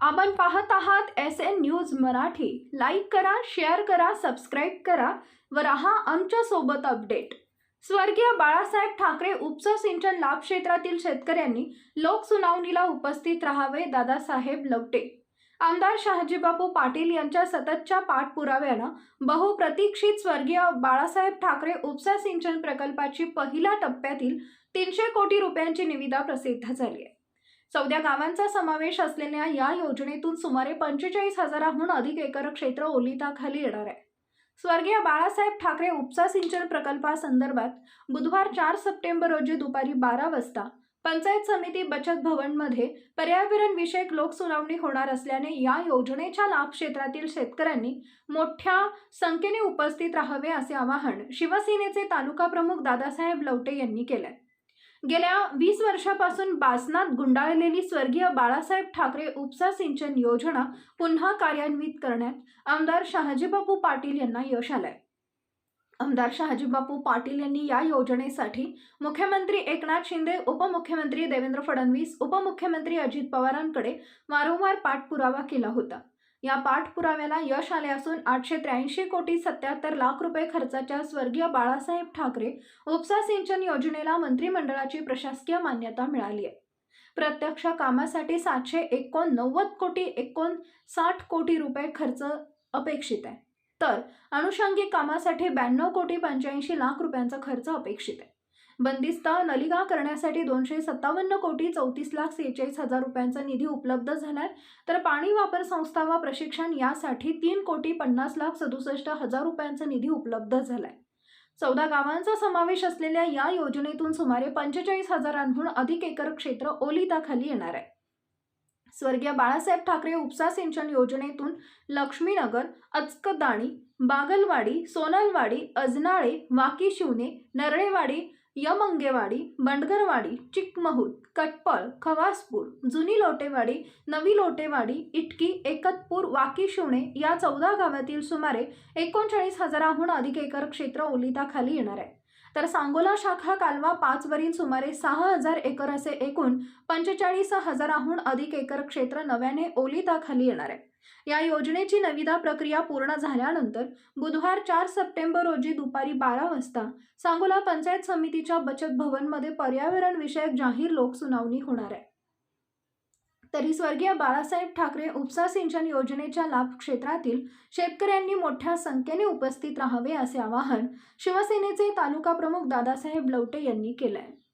आपण पाहत आहात S N news Marathi. Like करा शेअर करा सबस्क्राईब करा व राहा आमच्यासोबत अपडेट स्वर्गीय बाळासाहेब ठाकरे उपसा सिंचन लाभ क्षेत्रातील शेतकऱ्यांनी लोकसुनावणीला उपस्थित राहावे दादासाहेब लवटे. आमदार शहाजीबापू पाटील यांच्या सततच्या पाठपुराव्यानं बहुप्रतीक्षित स्वर्गीय बाळासाहेब ठाकरे उपसा सिंचन प्रकल्पाची पहिल्या टप्प्यातील तीनशे कोटी रुपयांची निविदा प्रसिद्ध झाली आहे. चौदा गावांचा समावेश असलेल्या या योजनेतून सुमारे पंचेचाळीस हजाराहून अधिक एकर क्षेत्र ओलिताखाली येणार आहे. स्वर्गीय बाळासाहेब ठाकरे उपसा सिंचन प्रकल्पासंदर्भात बुधवार चार सप्टेंबर रोजी दुपारी बारा वाजता पंचायत समिती बचत भवनमध्ये पर्यावरण विषयक लोकसुनावणी होणार असल्याने या योजनेच्या लाभ क्षेत्रातील शेतकऱ्यांनी मोठ्या संख्येने उपस्थित राहावे असे आवाहन शिवसेनेचे तालुका प्रमुख दादासाहेब लवटे यांनी केलंय. गेल्या वीस वर्षापासून बासनात गुंडाळलेली स्वर्गीय बाळासाहेब ठाकरे उपसा सिंचन योजना पुन्हा कार्यान्वित करण्यात आमदार शहाजीबापू पाटील यांना यश आलंय. आमदार शहाजीबापू पाटील यांनी या योजनेसाठी मुख्यमंत्री एकनाथ शिंदे उपमुख्यमंत्री देवेंद्र फडणवीस उपमुख्यमंत्री अजित पवारांकडे वारंवार पाठपुरावा केला होता. या पाठपुराव्याला यश आले असून आठशे त्र्याऐंशी कोटी सत्याहत्तर लाख रुपये खर्चाच्या स्वर्गीय बाळासाहेब ठाकरे उपसा सिंचन योजनेला मंत्रिमंडळाची प्रशासकीय मान्यता मिळाली आहे. प्रत्यक्ष कामासाठी सातशे एकोणनव्वद कोटी एकोणसाठ कोटी रुपये खर्च अपेक्षित आहे. तर अनुषंगिक कामासाठी ब्याण्णव कोटी पंच्याऐंशी लाख रुपयांचा खर्च अपेक्षित आहे. बंदिस्त नलिका करण्यासाठी दोनशे सत्तावन्न कोटी चौतीस लाख सेहेचाळीस हजार रुपयांचा निधी उपलब्ध झालाय. तर पाणी वापर संस्था व प्रशिक्षण यासाठी तीन कोटी पन्नास लाख सदुसष्ट हजार रुपयांचा निधी उपलब्ध झालाय. चौदा गावांचा समावेश असलेल्या या योजनेतून सुमारे पंचेचाळीस हजारांहून अधिक एकर क्षेत्र ओलिताखाली येणार आहे. स्वर्गीय बाळासाहेब ठाकरे उपसा सिंचन योजनेतून लक्ष्मीनगर अचकदाणी बागलवाडी सोनलवाडी अजनाळे वाकी शिवणे नरळेवाडी यमंगेवाडी बंडगरवाडी चिकमहूत कटपळ खवासपूर जुनी लोटेवाडी नवी लोटेवाडी इटकी एकतपूर वाकी शिवणे या चौदा गावातील सुमारे एकोणचाळीस हजाराहून अधिक एकर क्षेत्र ओलिताखाली येणार आहे. तर सांगोला शाखा कालवा पाचवरील सुमारे सहा हजार एकर असे एकूण पंचेचाळीस हजाराहून अधिक एकर क्षेत्र नव्याने ओलिताखाली येणार आहे. या योजनेची नविदा प्रक्रिया पूर्ण झाल्यानंतर बुधवार चार सप्टेंबर रोजी दुपारी बारा वाजता सांगोला पंचायत समितीच्या बचत भवनमध्ये पर्यावरणविषयक जाहीर लोकसुनावणी होणार आहे. तरी स्वर्गीय बाळासाहेब ठाकरे उपसा सिंचन योजनेच्या लाभ क्षेत्रातील शेतकऱ्यांनी मोठ्या संख्येने उपस्थित राहावे असे आवाहन शिवसेनेचे तालुका प्रमुख दादासाहेब लवटे यांनी केलं आहे